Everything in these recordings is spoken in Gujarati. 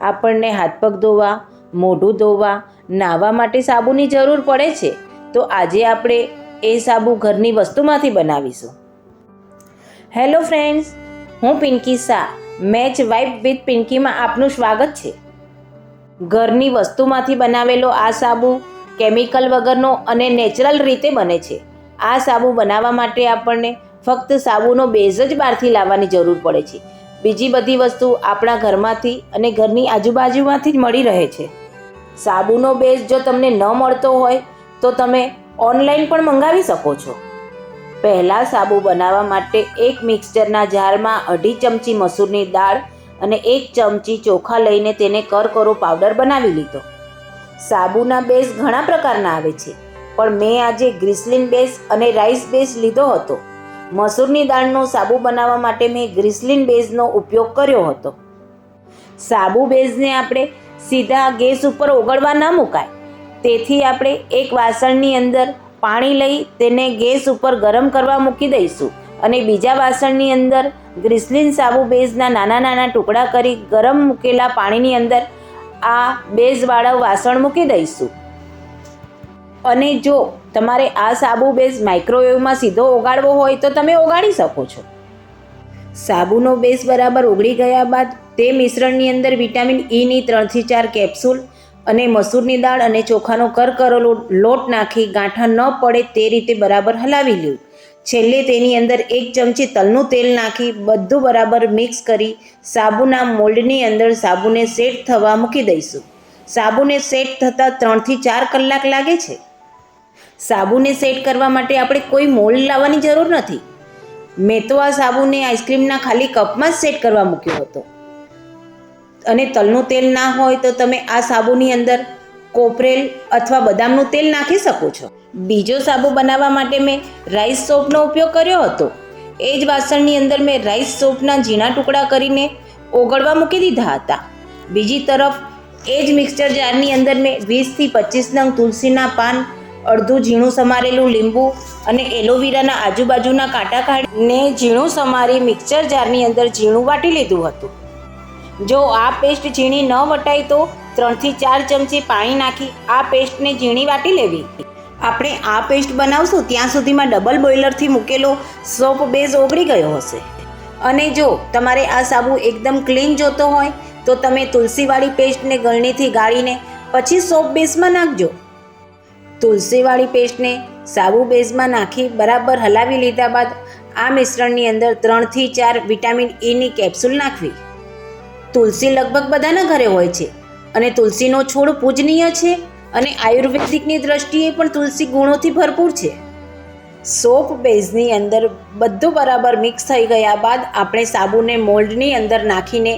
આપણને હાથ પગ ધોવા, મોઢું ધોવા, નાહવા માટે સાબુની જરૂર પડે છે, તો આજે આપણે એ સાબુ ઘરની વસ્તુમાંથી બનાવીશું. હેલો ફ્રેન્ડ્સ હું Pinky Shah, match wife with પિંકીમાં આપનું સ્વાગત છે. ઘરની વસ્તુમાંથી બનાવેલો આ સાબુ કેમિકલ વગરનો અને નેચરલ રીતે બને છે. આ સાબુ બનાવવા માટે આપણને ફક્ત સાબુનો બેઝ જ બહારથી લાવવાની જરૂર પડે છે. બીજી બધી વસ્તુ આપણા ઘરમાંથી અને ઘરની આજુબાજુમાંથી જ મળી રહે છે. સાબુનો બેઝ જો તમને ન મળતો હોય, તો તમે ઓનલાઈન પણ મંગાવી શકો છો. પહેલાં સાબુ બનાવવા માટે એક મિક્સચરના જારમાં અઢી ચમચી મસૂરની દાળ અને એક ચમચી ચોખા લઈને તેને કરકરો પાવડર બનાવી લીધો. સાબુના બેઝ ઘણા પ્રકારના આવે છે, પણ મેં આજે ગ્રીસલિન બેઝ અને રાઈસ બેઝ લીધો હતો. મસૂરની દાળનો સાબુ બનાવવા માટે મેં ગ્રીસલિન બેઝનો ઉપયોગ કર્યો હતો. સાબુ બેઝને આપણે સીધા ગેસ ઉપર ઓગળવા ન મુકાય. તેથી આપણે એક વાસણની અંદર પાણી લઈ તેને ગેસ ઉપર ગરમ કરવા મૂકી દઈશું અને બીજા વાસણની અંદર ગ્રીસલિન સાબુ બેઝના નાના નાના ટુકડા કરી ગરમ મૂકેલા પાણીની અંદર આ બેઝવાળા વાસણ મૂકી દઈશું. અને જો તમારે આ સાબુ બેઝ માઇક્રોવેવમાં સીધો ઓગાળવો હોય તો તમે ઓગાળી શકો છો. સાબુનો બેઝ બરાબર ઓગળી ગયા બાદ તે મિશ્રણની અંદર વિટામિન ઈની ત્રણથી ચાર કેપ્સ્યુલ અને મસૂરની દાળ અને ચોખાનો કરકરો લોટ નાખી ગાંઠા ન પડે તે રીતે બરાબર હલાવી લેવું છેલ્લે તેની અંદર એક ચમચી તલનું તેલ નાખી બધું બરાબર મિક્સ કરી સાબુના મોલ્ડની અંદર સાબુને સેટ થવા મૂકી દઈશું. સાબુને સેટ થતાં ત્રણથી ચાર કલાક લાગે છે. સાબુને સેટ કરવા માટે આપણે કોઈ મોલ્ડ લાવવાની જરૂર નથી. મેં તો આ સાબુને આઈસ્ક્રીમના ખાલી કપમાં જ સેટ કરવા મૂક્યો હતો. અને તલનું તેલ ના હોય તો તમે આ સાબુની અંદર કોપરેલ અથવા બદામનું તેલ નાખી શકો છો. બીજો સાબુ બનાવવા માટે મેં રાઈસ સોપનો ઉપયોગ કર્યો હતો. એ જ વાસણની અંદર મેં રાઈસ સોપના ઝીણા ટુકડા કરીને ઓગળવા મૂકી દીધા હતા. બીજી તરફ એ જ મિક્સચર જારની અંદર મેં વીસથી પચીસ નંગ તુલસીના પાન અડધું ઝીણું સમારેલું લીંબુ અને એલોવેરાના આજુબાજુના કાંટા કાઢીને ઝીણું સમારી મિક્સર જારની અંદર ઝીણું વાટી લીધું હતું. જો આ પેસ્ટ ઝીણી ન વટાય તો ત્રણથી ચાર ચમચી પાણી નાખી આ પેસ્ટને ઝીણી વાટી લેવી. આપણે આ પેસ્ટ બનાવશું ત્યાં સુધીમાં ડબલ બોઇલરથી મૂકેલો સોપ બેઝ ઓગળી ગયો હશે. અને જો તમારે આ સાબુ એકદમ ક્લીન જોતો હોય તો તમે તુલસીવાળી પેસ્ટને ગળણીથી ગાળીને પછી સોપ બેઝમાં નાખજો. તુલસીવાળી પેસ્ટને સાબુ બેઝમાં નાખી બરાબર હલાવી લીધા બાદ આ મિશ્રણની અંદર ત્રણથી ચાર વિટામિન ઈની કેપ્સ્યુલ નાખવી. તુલસી લગભગ બધાના ઘરે હોય છે અને તુલસીનો છોડ પૂજનીય છે અને આયુર્વેદિકની દ્રષ્ટિએ પણ તુલસી ગુણોથી ભરપૂર છે. સોપ બેઝની અંદર બધું બરાબર મિક્સ થઈ ગયા બાદ આપણે સાબુને મોલ્ડની અંદર નાખીને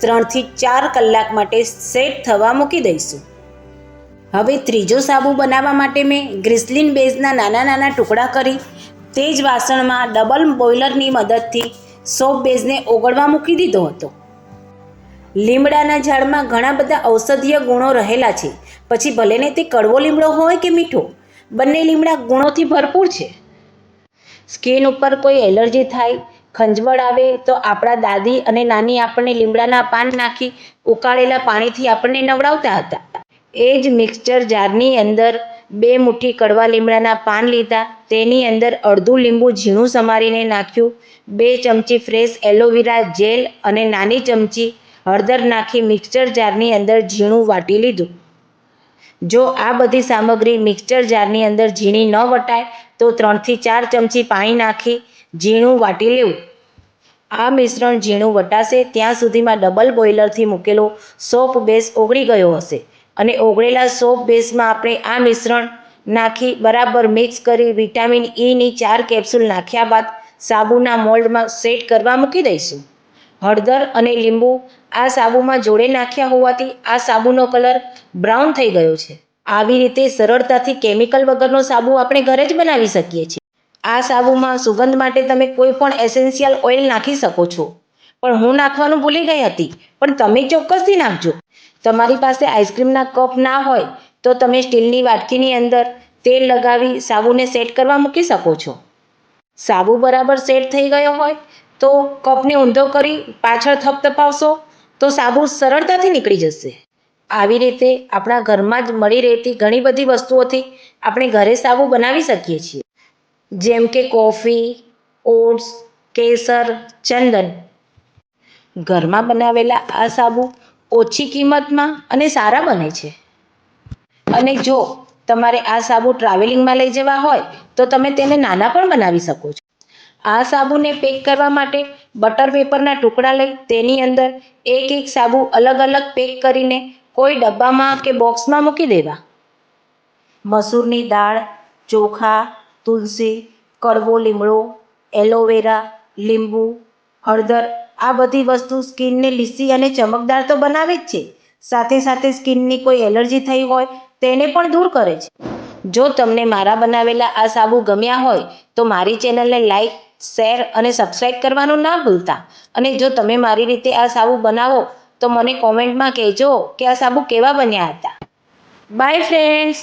ત્રણથી ચાર કલાક માટે સેટ થવા મૂકી દઈશું. હવે ત્રીજો સાબુ બનાવવા માટે મેં ગ્રિસલિન બેઝના નાના નાના ટુકડા કરી. તે જ વાસણમાં ડબલ બોઇલરની મદદથી સોપ બેઝને ઓગળવા મૂકી દીધો હતો. લીમડાના ઝાડમાં ઘણા બધા ઔષધીય ગુણો રહેલા છે. પછી ભલેને તે કડવો લીમડો હોય કે મીઠો, બંને લીમડા ગુણોથી ભરપૂર છે. સ્કિન ઉપર કોઈ એલર્જી થાય, ખંજવળ આવે તો આપણા દાદી અને નાની આપણને લીમડાના પાન નાખી ઉકાળેલા પાણીથી આપણને નવડાવતા હતા. એ જ મિક્સચર જારની અંદર બે મુઠ્ઠી કડવા લીમડાના પાન લીધા. તેની અંદર અડધું લીંબુ ઝીણું સમારીને નાખ્યું. બે ચમચી ફ્રેશ એલોવેરા જેલ અને નાની ચમચી હળદર નાખી મિક્સચર જારની અંદર ઝીણું વાટી લીધું. જો આ બધી સામગ્રી મિક્સચર જારની અંદર ઝીણી ન વટાય, તો ત્રણથી ચાર ચમચી પાણી નાખી ઝીણું વાટી લેવું. આ મિશ્રણ ઝીણું વટાશે, ત્યાં સુધીમાં ડબલ બોઇલરથી મૂકેલો સોપ બેઝ ઓગળી ગયો હશે. અને ઓગળેલા સોપ બેઝમાં આપણે આ મિશ્રણ નાખી બરાબર મિક્સ કરી વિટામિન ઈની ચાર કેપ્સ્યુલ નાખ્યા બાદ સાબુના મોલ્ડમાં સેટ કરવા મૂકી દઈશું. હળદર અને લીંબુ આ સાબુમાં જોડે નાખ્યા હોવાથી આ સાબુનો કલર બ્રાઉન થઈ ગયો છે. આવી રીતે સરળતાથી કેમિકલ વગરનો સાબુ આપણે ઘરે જ બનાવી શકીએ છીએ. આ સાબુમાં સુગંધ માટે તમે કોઈ પણ એસેન્શિયલ ઓઇલ નાખી શકો છો. પણ હું નાખવાનું ભૂલી ગઈ હતી. પણ તમે ચોક્કસથી નાખજો. તમારી પાસે આઈસ્ક્રીમના કપ ના હોય તો તમે સ્ટીલની વાટકીની અંદર તેલ લગાવી સાબુને સેટ કરવા મૂકી શકો છો. સાબુ બરાબર સેટ થઈ ગયો હોય તો કપને ઊંધો કરી પાછળ થપથપાવશો તો સાબુ સરળતાથી નીકળી જશે. આવી રીતે આપણા ઘરમાં જ મળી રહેતી ઘણી બધી વસ્તુઓથી આપણે ઘરે સાબુ બનાવી શકીએ છીએ. જેમ કે કોફી, ઓટ્સ, કેસર, ચંદન. ઘરમાં બનાવેલા આ સાબુ ઓછી કિંમતમાં અને સારા બને છે. અને જો તમારે આ સાબુ ટ્રાવેલિંગમાં લઈ જવા હોય, તો તમે તેને નાના પણ બનાવી શકો છો. આ સાબુને પેક કરવા માટે બટર પેપરના ટુકડા લઈ તેની અંદર એક એક સાબુ અલગ અલગ પેક કરીને કોઈ ડબ્બામાં કે બોક્સમાં મૂકી દેવા. મસૂરની દાળ, ચોખા, તુલસી, કડવો લીમડો, એલોવેરા, લીંબુ, હળદર આ બધી વસ્તુ સ્કિનને લીસી અને ચમકદાર તો બનાવે જ છે. સાથે સાથે સ્કિનની કોઈ એલર્જી થઈ હોય તેને પણ દૂર કરે છે. જો તમને મારા બનાવેલા આ સાબુ ગમ્યા હોય તો મારી ચેનલને લાઈક, શેર અને સબસ્ક્રાઈબ કરવાનું ના ભૂલતા. અને જો તમે મારી રીતે આ સાબુ બનાવો તો મને કોમેન્ટમાં કહેજો કે આ સાબુ કેવા બન્યા હતા. Bye friends!